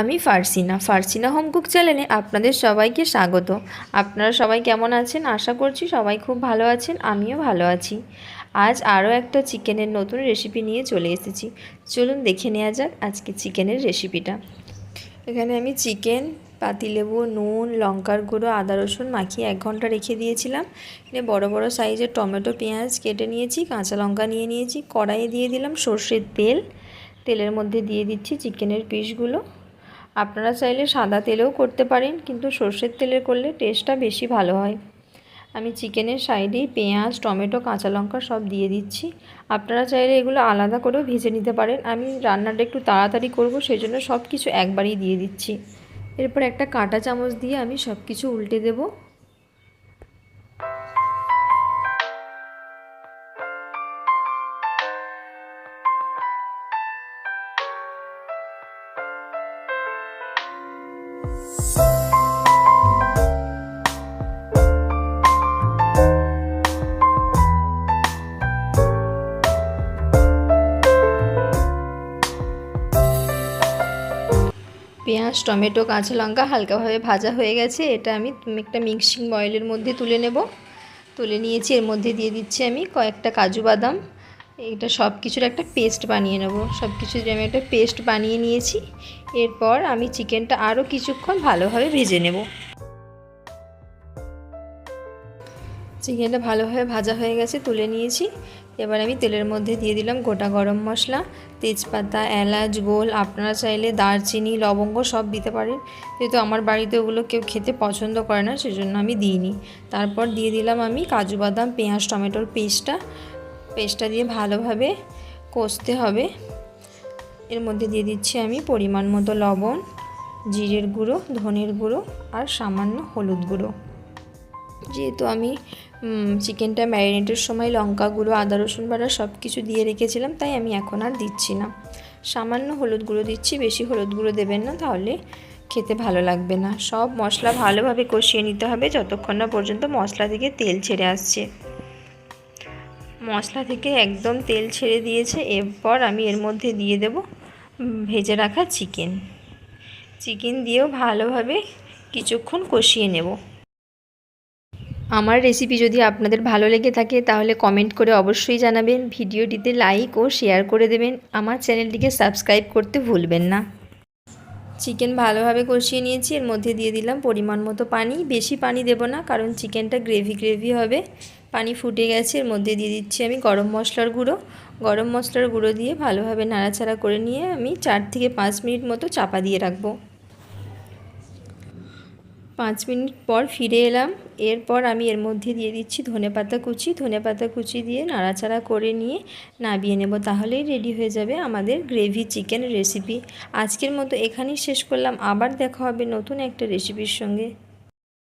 আমি ফার্সিনা। ফার্সিনা home cook চ্যানেলে আপনাদের সবাইকে স্বাগত। আপনারা সবাই কেমন আছেন? আশা করছি সবাই খুব ভালো আছেন, আমিও ভালো আছি। আজ আরও একটা চিকেনের নতুন রেসিপি নিয়ে চলে এসেছি। চলুন দেখে নেওয়া যাক আজকে চিকেনের রেসিপিটা। এখানে আমি চিকেন, পাতিলেবু, নুন, লঙ্কার গুঁড়ো, আদা রসুন মাখিয়ে এক ঘণ্টা রেখে দিয়েছিলাম। এখানে বড় বড় সাইজের টমেটো, পেঁয়াজ কেটে নিয়েছি, কাঁচা লঙ্কা নিয়ে নিয়েছি, কড়াইয়ে দিয়ে দিলাম সর্ষের তেল। তেলের মধ্যে দিয়ে দিচ্ছি চিকেনের পিসগুলো। আপনারা চাইলে সাদা তেলেও করতে পারেন, কিন্তু সর্ষের তেলে করলে টেস্টটা বেশি ভালো হয়। আমি চিকেনের সাইডে পেঁয়াজ, টমেটো, কাঁচা লঙ্কা সব দিয়ে দিচ্ছি। আপনারা চাইলে এগুলো আলাদা করেও ভেজে নিতে পারেন। আমি রান্নাটা একটু তাড়াতাড়ি করব সেই জন্য সব কিছু একবারই দিয়ে দিচ্ছি। এরপর একটা কাঁটা চামচ দিয়ে আমি সব কিছু উল্টে দেবো। পেঁয়াজ, টমেটো, কাঁচা লঙ্কা হালকাভাবে ভাজা হয়ে গেছে। এটা আমি একটা মিক্সিং বয়েলের মধ্যে তুলে নেব। তুলে নিয়েছি, এর মধ্যে দিয়ে দিচ্ছি আমি কয়েকটা কাজু বাদাম। এটা সব কিছুর একটা পেস্ট বানিয়ে নেব। সব কিছু আমি একটা পেস্ট বানিয়ে নিয়েছি। এরপর আমি চিকেনটা আরও কিছুক্ষণ ভালোভাবে ভেজে নেব। চিকেনটা ভালোভাবে ভাজা হয়ে গেছে, তুলে নিয়েছি। এবার আমি তেলের মধ্যে দিয়ে দিলাম গোটা গরম মশলা। তেজপাতা, এলাচ, গোল, আপনারা চাইলে দারচিনি, লবঙ্গ সব দিতে পারেন। যেহেতু আমার বাড়িতে ওগুলো কেউ খেতে পছন্দ করে না, সেজন্য আমি দিইনি। তারপর দিয়ে দিলাম আমি কাজু বাদাম, পেঁয়াজ, টমেটোর পেস্টটা। পেস্টটা দিয়ে ভালোভাবে কষতে হবে। এর মধ্যে দিয়ে দিচ্ছি আমি পরিমাণ মতো লবণ, জিরের গুঁড়ো, ধনের গুঁড়ো আর সামান্য হলুদ গুঁড়ো। যেহেতু আমি চিকেনটা ম্যারিনেটের সময় লঙ্কা গুঁড়ো আদা, রসুন বাটা সব কিছু দিয়ে রেখেছিলাম, তাই আমি এখন আর দিচ্ছি না। সামান্য হলুদ গুঁড়ো দিচ্ছি, বেশি হলুদ গুঁড়ো দেবেন না, তাহলে খেতে ভালো লাগবে না। সব মশলা ভালোভাবে কষিয়ে নিতে হবে, যতক্ষণ না পর্যন্ত মশলা থেকে তেল ছেড়ে আসছে। মশলা থেকে একদম তেল ছেড়ে দিয়েছে, এরপর আমি এর মধ্যে দিয়ে দেব ভেজে রাখা চিকেন। চিকেন দিয়েও ভালোভাবে কিছুক্ষণ কষিয়ে নেব। আমার রেসিপি যদি আপনাদের ভালো লেগে থাকে, তাহলে কমেন্ট করে অবশ্যই জানাবেন, ভিডিওটিতে লাইক ও শেয়ার করে দেবেন। আমার চ্যানেলটিকে সাবস্ক্রাইব করতে ভুলবেন না। চিকেন ভালোভাবে কষিয়ে নিয়েছি, এর মধ্যে দিয়ে দিলাম পরিমাণ মতো পানি। বেশি পানি দেব না, কারণ চিকেনটা গ্রেভি গ্রেভি হবে। পানি ফুটে গেছে, এর মধ্যে দিয়ে দিচ্ছি আমি গরম মশলার গুঁড়ো। গরম মশলার গুঁড়ো দিয়ে ভালোভাবে নাড়াচাড়া করে নিয়ে আমি চার থেকে পাঁচ মিনিট মতো চাপা দিয়ে রাখব। পাঁচ মিনিট পর ফিরে এলাম। এরপর আমি এর মধ্যে দিয়ে দিচ্ছি ধনে পাতা কুচি। ধনে পাতা কুচি দিয়ে নাড়াচাড়া করে নিয়ে নাবিয়ে নেব, তাহলেই রেডি হয়ে যাবে আমাদের গ্রেভি চিকেন রেসিপি আজকের মতো এখানেই শেষ করলাম। আবার দেখা হবে নতুন একটা রেসিপির সঙ্গে।